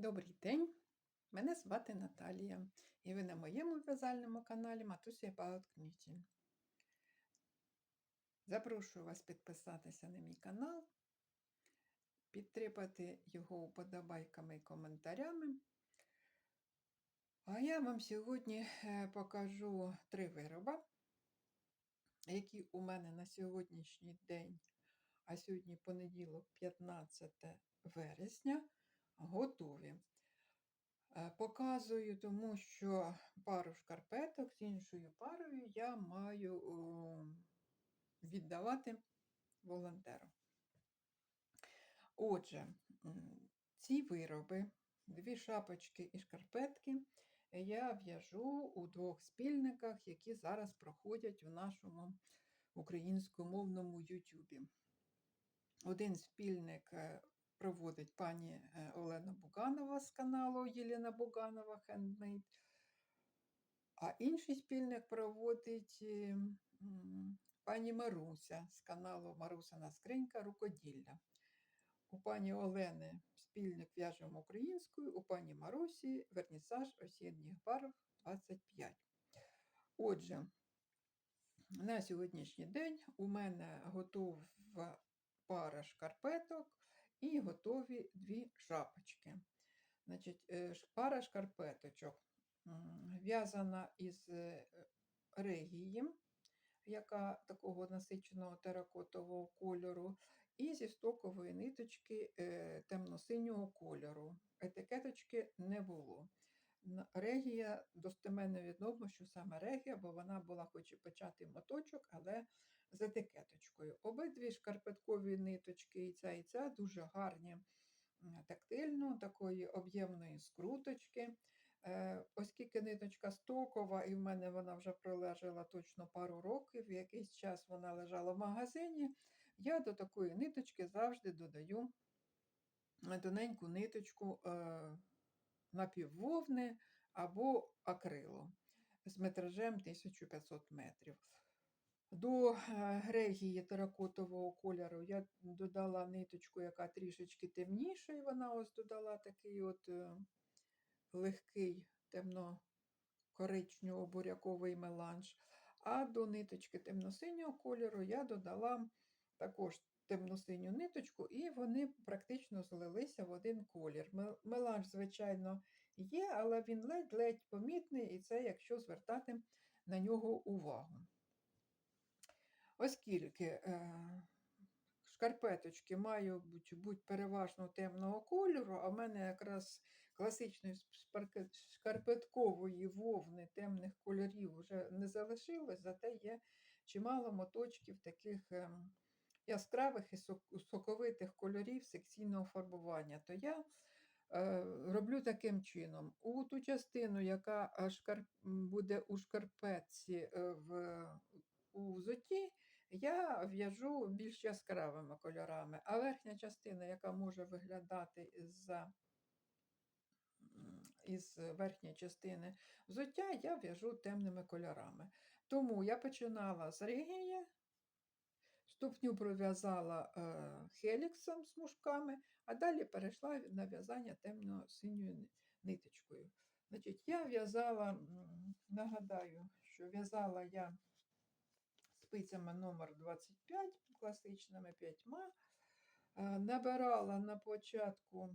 Добрий день, мене звати Наталія, і ви на моєму в'язальному каналі Матуся About Knitting. Запрошую вас підписатися на мій канал, підтримати його уподобайками і коментарями. А я вам сьогодні е, покажу три вироби, які у мене на сьогоднішній день, а сьогодні понеділок, 15 вересня, готові. Е, Показую, тому що пару шкарпеток з іншою парою я маю віддавати волонтеру. Отже, ці вироби, дві шапочки і шкарпетки, я в'яжу у двох спільниках, які зараз проходять у нашому українськомовному Ютубі. Один спільник е, проводить пані е, Олена Буганова з каналу Єлена Буганова Handmade, а інший спільник проводить е, пані Маруся з каналу Марусина Скринька Рукоділля. У пані Олени спільник в'яжемо українською, у пані Марусі вернісаж осінніх барв 25. Отже, на сьогоднішній день у мене готова пара шкарпеток і готові дві шапочки. Значить, е, пара шкарпеточок в'язана із е, регії, яка такого насиченого теракотового кольору, і зі стокової ниточки е, темно-синього кольору. Етикеточки не було. Регія достеменно відомо, що саме регія, бо вона була хоч і початий моточок, але з етикеточкою. Обидві шкарпеткові ниточки, і ця, і ця дуже гарні тактильно, такої об'ємної скруточки. Е, Оскільки ниточка стокова, і в мене вона вже пролежала точно пару років, якийсь час вона лежала в магазині, я до такої ниточки завжди додаю тоненьку ниточку е, напіввовни або акрилу з метражем 1500 метрів. До е, регії теракотового кольору я додала ниточку, яка трішечки темніша, і вона ось додала такий от е, легкий темно-коричнево-буряковий меланж. А до ниточки темно-синього кольору я додала також темно-синю ниточку, і вони практично злилися в один колір. Меланж, звичайно, є, але він ледь-ледь помітний, і це якщо звертати на нього увагу. Оскільки е, шкарпеточки мають бути, переважно темного кольору, а в мене якраз класичної шкарпеткової вовни темних кольорів вже не залишилось, зате є чимало моточків таких ем, яскравих і соковитих кольорів секційного фарбування. То я е, роблю таким чином. У ту частину, яка е, шкар... буде у шкарпетці в... у взуті, я в'яжу більш яскравими кольорами, а верхня частина, яка може виглядати із-за із верхньої частини взуття, я в'яжу темними кольорами. Тому я починала з регії, ступню пров'язала е, хеліксом смужками, а далі перейшла на в'язання темно-синьою ниточкою. Значить, я в'язала, нагадаю, що в'язала я спицями номер 25 класичними п'ятьма. Е, Набирала на початку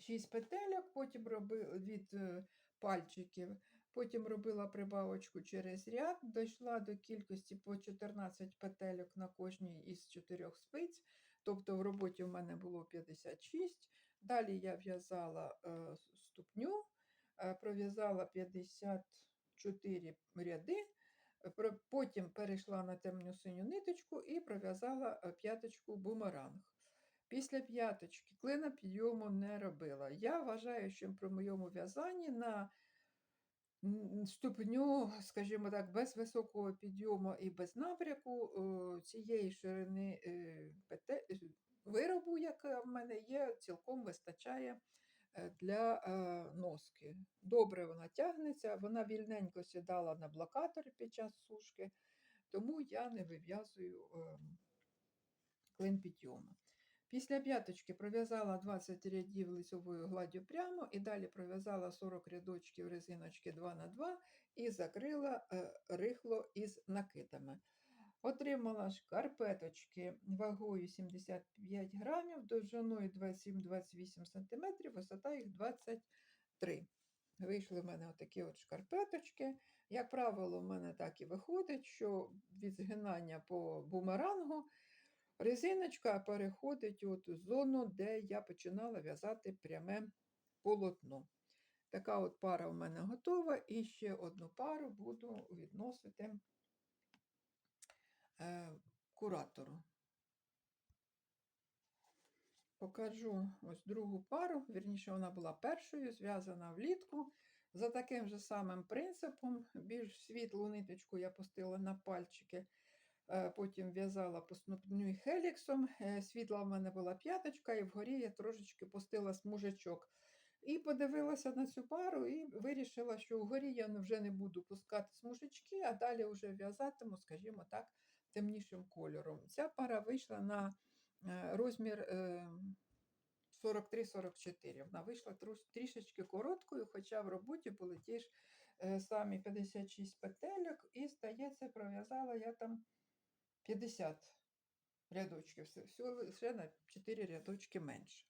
6 петельок, потім робила від е, пальчиків, потім робила прибавочку через ряд, дійшла до кількості по 14 петельок на кожній із чотирьох спиць, тобто в роботі в мене було 56. Далі я в'язала е, ступню, пров'язала 54 ряди. Потім перейшла на темну синю ниточку і пров'язала е, п'яточку бумеранг. Після п'яточки клина підйому не робила. Я вважаю, що при моєму в'язанні на ступню, скажімо так, без високого підйому і без напряку е, цієї ширини е, виробу, яка в мене є, цілком вистачає для е, носки. Добре вона тягнеться, вона вільненько сідала на блокатор під час сушки, тому я не вив'язую ем, клин підйому. Після п'яточки пров'язала 20 рядів лицевою гладдю прямо і далі пров'язала 40 рядочків резиночки 2 на 2 і закрила е, рихло із накидами. Отримала шкарпеточки вагою 75 грамів, довжиною 27-28 см, висота їх 23. Вийшли в мене отакі от шкарпеточки. Як правило, в мене так і виходить, що від згинання по бумерангу резиночка переходить от у зону, де я починала в'язати пряме полотно. Така от пара в мене готова, і ще одну пару буду відносити куратору. Покажу ось другу пару, вірніше, вона була першою, зв'язана влітку. За таким же самим принципом, більш світлу ниточку я пустила на пальчики, е, потім в'язала по хеліксом. Е, Світла в мене була п'яточка, і вгорі я трошечки пустила смужечок. І подивилася на цю пару і вирішила, що вгорі я вже не буду пускати смужечки, а далі вже в'язатиму, скажімо так, темнішим кольором. Ця пара вийшла на е, розмір е, 43-44. Вона вийшла трішечки короткою, хоча в роботі були ті ж е, самі 56 петельок, і, здається, пров'язала я там 50 рядочків, все- на 4 рядочки менше.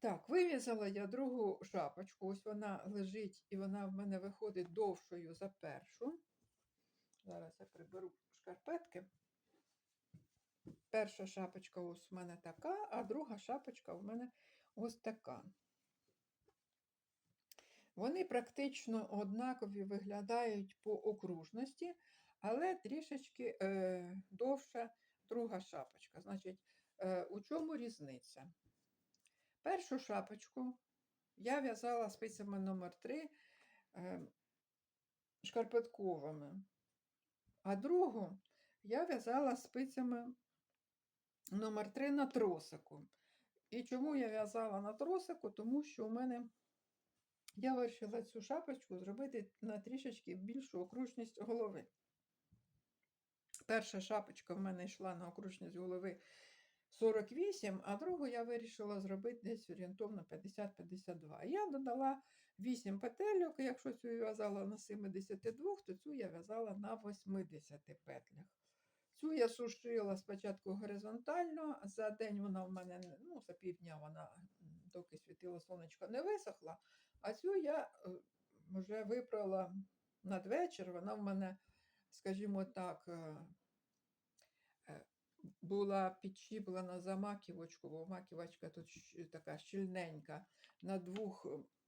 Так, вив'язала я другу шапочку. Ось вона лежить і вона в мене виходить довшою за першу. Зараз я приберу шкарпетки. Перша шапочка ось в мене така, а друга шапочка в мене ось така. Вони практично однакові виглядають по окружності, але трішечки е, довша друга шапочка. Значить, е, у чому різниця? Першу шапочку я в'язала спицями номер 3 е, шкарпетковими, а другу я в'язала спицями номер 3 на тросику. І чому я в'язала на тросику? Тому що у мене я вирішила цю шапочку зробити на трішечки більшу окружність голови. Перша шапочка в мене йшла на окружність голови 48, а другу я вирішила зробити десь орієнтовно 50-52. Я додала 8 петельок, якщо цю в'язала на 72, то цю я в'язала на 80 петлях. Цю я сушила спочатку горизонтально, за день вона в мене, ну, за півдня вона, доки світило сонечко, не висохла, а цю я е, вже випрала надвечір, вона в мене, скажімо так, е, е, була підчіплена за маківочку, бо маківочка тут така щільненька, на двох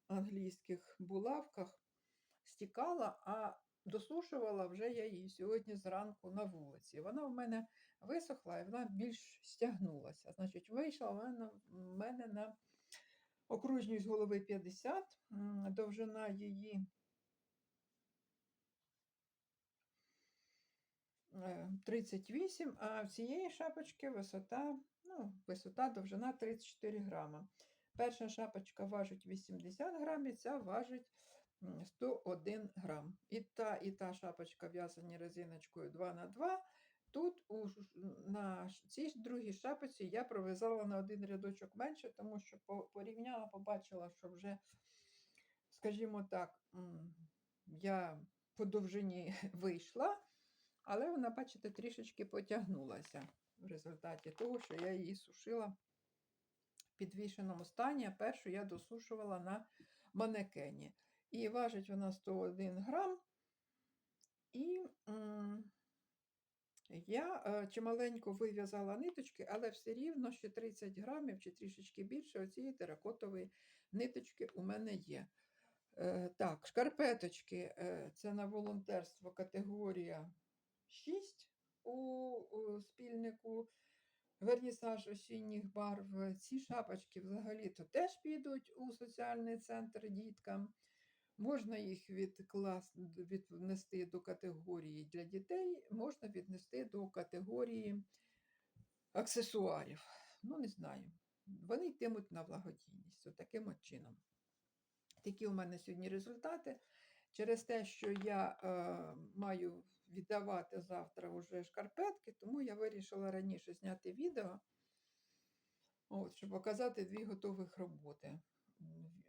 англійських булавках стікала, а досушувала вже я її сьогодні зранку на вулиці. Вона в мене висохла і вона більш стягнулася. Значить, вийшла в мене, в мене на окружність голови 50, довжина її е, 38, а в цієї шапочки висота, ну, висота довжина 34 грама. Перша шапочка важить 80 грамів, ця важить 101 грам. І та, і та шапочка в'язані резиночкою 2 на 2 Тут у, на цій другій шапочці я пров'язала на один рядочок менше, тому що порівняла, побачила, що вже, скажімо так, я по довжині вийшла, але вона, бачите, трішечки потягнулася в результаті того, що я її сушила в підвішеному стані, а першу я досушувала на манекені. І важить вона 101 грам. І я е, чималенько вив'язала ниточки, але все рівно ще 30 грамів чи трішечки більше оцієї теракотової ниточки у мене є. Е, так, шкарпеточки е, це на волонтерство категорія 6 у, у спільнику вернісаж осінніх барв. Ці шапочки взагалі-то теж підуть у соціальний центр діткам. Можна їх відклас... віднести до категорії для дітей, можна віднести до категорії аксесуарів. Ну, не знаю. Вони йтимуть на благодійність. От таким чином. Такі у мене сьогодні результати. Через те, що я е, маю віддавати завтра вже шкарпетки, тому я вирішила раніше зняти відео. От, щоб показати дві готових роботи.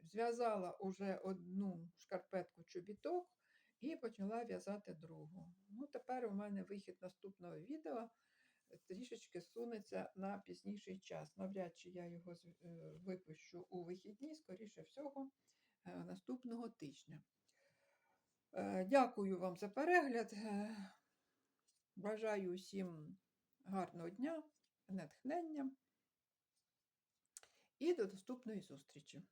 Зв'язала уже одну шкарпетку чобіток і почала в'язати другу. Ну, тепер у мене вихід наступного відео е, трішечки сунеться на пізніший час. Навряд чи я його е, випущу у вихідні, скоріше всього, е, наступного тижня. Дякую вам за перегляд. Бажаю усім гарного дня, натхнення і до наступної зустрічі.